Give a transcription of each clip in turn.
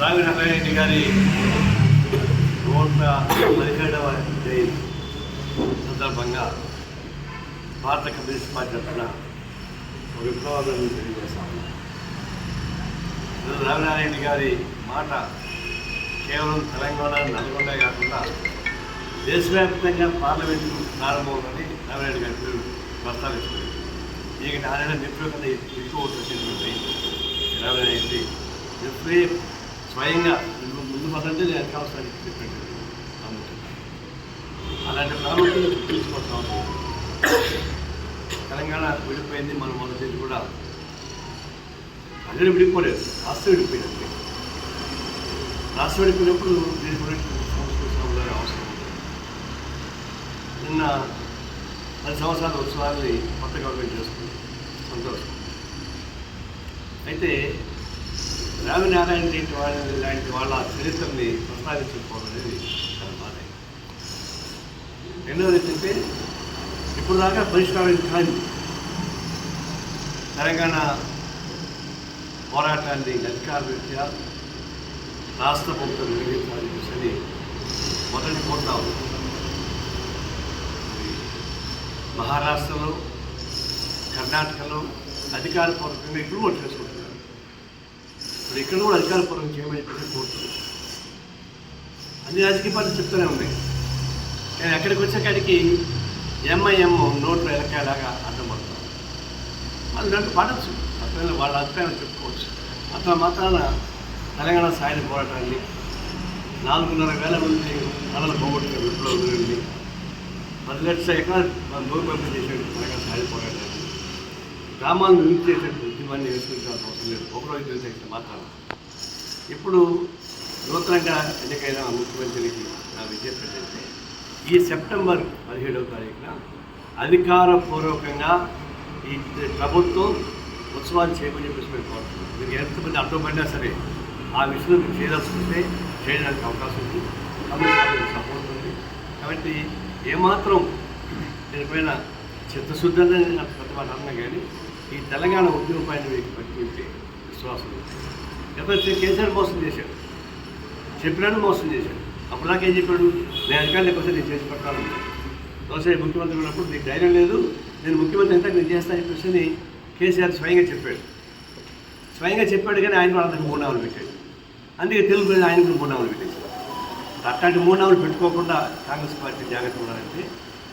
రావి రంగారెడ్డి గారి నూట పదిహేడవ జయంతి సందర్భంగా భారత కమ్యూనిస్ట్ పార్టీ తరఫున ఒక విప్లవాలను తెలియజేస్తాము ఈరోజు రావినారాయణ గారి మాట కేవలం తెలంగాణ నల్గొండ కాకుండా దేశవ్యాప్తంగా పార్లమెంటు ప్రారంభమని రావినారాయణ గారి పేరు ప్రస్తావిస్తుంది. ఈయన నారాయణ మిత్రుల కన్నా ఎక్కువ ఓట్లు వచ్చినటువంటి రావినారాయణ ఎప్పుడే స్వయంగా ముందు ముందు పదంటే నేను కావాల్సిన చెప్పండి. అలాంటి ప్రాముఖ్యత తీసుకోవాల్సిన అవసరం తెలంగాణ విడిపోయింది మనం మొదటి కూడా. అందరూ విడిపోలేదు రాష్ట్రం విడిపోయినట్టు రాష్ట్రం విడిపోయినప్పుడు దీని గురించి సంస్కృతి అవసరం. నిన్న పది సంవత్సరాల ఉత్సవాన్ని కొత్త గవర్నమెంట్ చేసుకుంది. సంతోషం. అయితే రావినారాయణ రెడ్డి వాళ్ళ లాంటి వాళ్ళ చరిత్రని ప్రస్తావించకపోవడం అనేది చాలా బాధ. రెండవది ఏంటంటే ఇప్పుడు దాకా పరిష్కారం కాని తెలంగాణ పోరాటాన్ని అధికార రీత్యా రాష్ట్ర ప్రభుత్వం నిర్వహించాలని చెప్పేసి మొదటి కోరుతా మహారాష్ట్రలో కర్ణాటకలో అధికార అధికారపూర్వకంగా ఇప్పుడు కూడా చేసుకుంటున్నారు అది ఇక్కడ కూడా అధికారపూర్వకం చేయమని కోరుతుంది అన్ని రాజకీయ పార్టీలు చెప్తూనే ఉన్నాయి. కానీ అక్కడికి వచ్చేకాడికి ఎంఐఎం నోట్లు ఎలకాయలాగా అర్థం పడతాం వాళ్ళు దాంట్లో పడవచ్చు అట్లా వాళ్ళ అభిప్రాయం చెప్పుకోవచ్చు. అట్లా మాత్రాన తెలంగాణ సాయుధ పోరాటాన్ని నాలుగున్నర వేల మంది కళలు పోగొట్టిన విప్లవం పది లక్షల ఎకరాలు మనం పంపిణీ చేసేటువంటి తెలంగాణ సాయుధ పోరాటాన్ని గ్రామాలను విముక్తి చేసేటువంటి ఉద్యమాన్ని వేసుకుంటాల్సిన అవసరం లేదు ఒకరోజు తెలిసే మాత్రం ఇప్పుడు నూతనంగా ఎన్నికైన ముఖ్యమంత్రికి నా విజ్ఞప్తి ఏంటంటే ఈ సెప్టెంబర్ పదిహేడవ తారీఖున అధికారపూర్వకంగా ఈ ప్రభుత్వం ఉత్సవాలు చేయమని చెప్పేసి మేము కోరుతున్నాం. మీకు ఎంతమంది అర్థమైనా సరే ఆ విషయంలో మీరు ఉంటే చేయడానికి అవకాశం ఉంది. కాబట్టి సపోర్ట్ ఉంది. కాబట్టి ఏమాత్రం దీనిపైన చిత్తశుద్ధి అనేది నాకు పెద్ద మాట అన్నా కానీ ఈ తెలంగాణ ఉద్యమం పైన మీకు పట్టుకుంటే విశ్వాసం లేకపోతే కేసీఆర్ మోసం చేశాడు. చెప్పినాడు మోసం చేశాడు. అప్పుడు నాకేం చెప్పాడు? నేను అధికారులకు వస్తే నేను చేసి పెట్టాలన్నాడు వ్యవసాయ ముఖ్యమంత్రి ఉన్నప్పుడు నీకు ధైర్యం లేదు. నేను ముఖ్యమంత్రి అయితే నేను చేస్తాను చెప్పేసి కేసీఆర్ స్వయంగా చెప్పాడు. స్వయంగా చెప్పాడు కానీ ఆయన కూడా అంతకు మూడు నామలు పెట్టాడు. అందుకే తెలుగు ప్రజలు ఆయన కూడా మూడు నామలు పెట్టేశారు అట్లాంటి మూడు నామలు పెట్టుకోకుండా కాంగ్రెస్ పార్టీ జాగ్రత్త ఉండాలంటే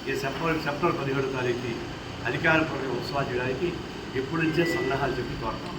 ఈ సెప్టెంబర్ సెప్టెంబర్ పదిహేడు తారీఖు ప్రజలు ఉత్సవాలు చేయడానికి ఎప్పుడు నుంచే సన్నాహాలు చెప్పి కోరుతాం